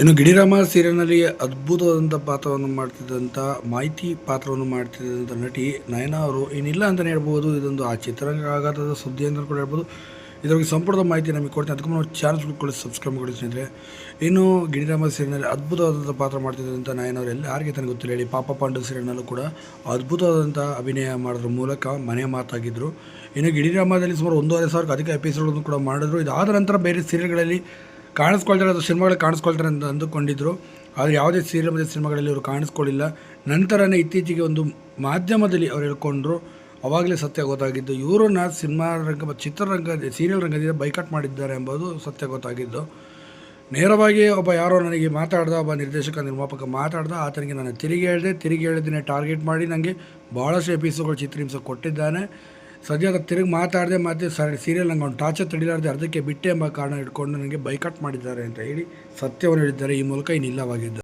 ಇನ್ನು ಗಿಡಿರಾಮ ಸೀರಿಯಲ್ನಲ್ಲಿ ಅದ್ಭುತವಾದಂಥ ಪಾತ್ರವನ್ನು ಮಾಡ್ತಿದ್ದಂಥ ಮಾಹಿತಿ ಪಾತ್ರವನ್ನು ಮಾಡ್ತಿದ್ದಂಥ ನಟಿ ನಯನ ಅವರು ಏನಿಲ್ಲ ಅಂತಲೇ ಹೇಳ್ಬೋದು. ಇದೊಂದು ಆ ಚಿತ್ರರಂಗ ಆಘಾತದ ಸುದ್ದಿ ಅಂತ ಕೂಡ ಹೇಳ್ಬೋದು. ಇದರ ಬಗ್ಗೆ ಸಂಪೂರ್ಣ ಮಾಹಿತಿ ನಮಗೆ ಕೊಡ್ತೀನಿ. ಅದಕ್ಕೂ ನಾವು ಚಾನಲ್ ಕೂಡ ಸಬ್ಸ್ಕ್ರೈಬ್ ಮಾಡಿ ಸ್ನೇಹಿತರೆ. ಇನ್ನು ಗಿಡಿರಾಮ ಸೀರಿಯಲ್ನಲ್ಲಿ ಅದ್ಭುತವಾದಂಥ ಪಾತ್ರ ಮಾಡ್ತಿದ್ದಂಥ ನಯನ ಅವರು ಎಲ್ಲ ಯಾರಿಗೆ ತನಗೆ ಗೊತ್ತಿಲ್ಲ ಹೇಳಿ. ಪಾಪ ಪಾಂಡು ಸೀರಿಯಲ್ನಲ್ಲೂ ಕೂಡ ಅದ್ಭುತವಾದಂಥ ಅಭಿನಯ ಮಾಡೋದ್ರ ಮೂಲಕ ಮನೆ ಮಾತಾಗಿದ್ದರು ಇನ್ನು ಗಿಡಿರಾಮದಲ್ಲಿ ಸುಮಾರು ಒಂದೂವರೆ ಸಾವಿರಕ್ಕೆ ಅಧಿಕ ಎಪಿಸೋಡ್ಗಳನ್ನು ಕೂಡ ಮಾಡಿದ್ರು. ಇದಾದ ನಂತರ ಬೇರೆ ಸೀರಿಯಲ್ಗಳಲ್ಲಿ ಕಾಣಿಸ್ಕೊಳ್ತಾರೆ ಅದು ಸಿನಿಮಾಗಳಲ್ಲಿ ಕಾಣಿಸ್ಕೊಳ್ತಾರೆ ಅಂತ ಅಂದುಕೊಂಡಿದ್ದರು ಆದರೆ ಯಾವುದೇ ಸೀರಿಯಲ್ ಮತ್ತು ಸಿನಿಮಾಗಳಲ್ಲಿ ಅವರು ಕಾಣಿಸ್ಕೊಳ್ಳಿಲ್ಲ ನಂತರನೇ ಇತ್ತೀಚೆಗೆ ಒಂದು ಮಾಧ್ಯಮದಲ್ಲಿ ಅವ್ರು ಹೇಳ್ಕೊಂಡ್ರು, ಅವಾಗಲೇ ಸತ್ಯ ಗೊತ್ತಾಗಿದ್ದು ಇವರನ್ನ ಸಿನಿಮಾ ರಂಗ ಚಿತ್ರರಂಗ ಸೀರಿಯಲ್ ರಂಗದಿಂದ ಬೈಕಟ್ ಮಾಡಿದ್ದಾರೆ ಎಂಬುದು ಸತ್ಯ ಗೊತ್ತಾಗಿದ್ದು. ನೇರವಾಗಿ ಒಬ್ಬ ಯಾರೋ ನನಗೆ ಮಾತಾಡ್ದ, ಒಬ್ಬ ನಿರ್ದೇಶಕ, ನಿರ್ಮಾಪಕ ಮಾತಾಡ್ದ, ಆತನಿಗೆ ನಾನು ತಿರುಗಿ ಹೇಳಿದೆ, ತಿರುಗಿ ಹೇಳಿದ್ದೇನೆ ಟಾರ್ಗೆಟ್ ಮಾಡಿ ನನಗೆ ಭಾಳಷ್ಟು ಎಪಿಸೋಡ್ಗಳು ಚಿತ್ರಹಿಂಸೆ ಕೊಟ್ಟಿದ್ದಾನೆ. ಸದ್ಯ ತಿರುಗಿ ಮಾತಾಡದೆ ಮತ್ತೆ ಸೀರಿಯಲ್ ನಂಗೆ ಒಂದು ಟಾರ್ಚರ್ ತಡಿಲಾರ್ದೆ ಅರ್ಧಕ್ಕೆ ಬಿಟ್ಟೆ ಎಂಬ ಕಾರಣ ಇಟ್ಕೊಂಡು ನನಗೆ ಬೈಕಟ್ ಮಾಡಿದ್ದಾರೆ ಅಂತ ಹೇಳಿ ಸತ್ಯವನ್ನು ಹೇಳಿದ್ದಾರೆ. ಈ ಮೂಲಕ ಇನ್ನಿಲ್ಲವಾಗಿದ್ದು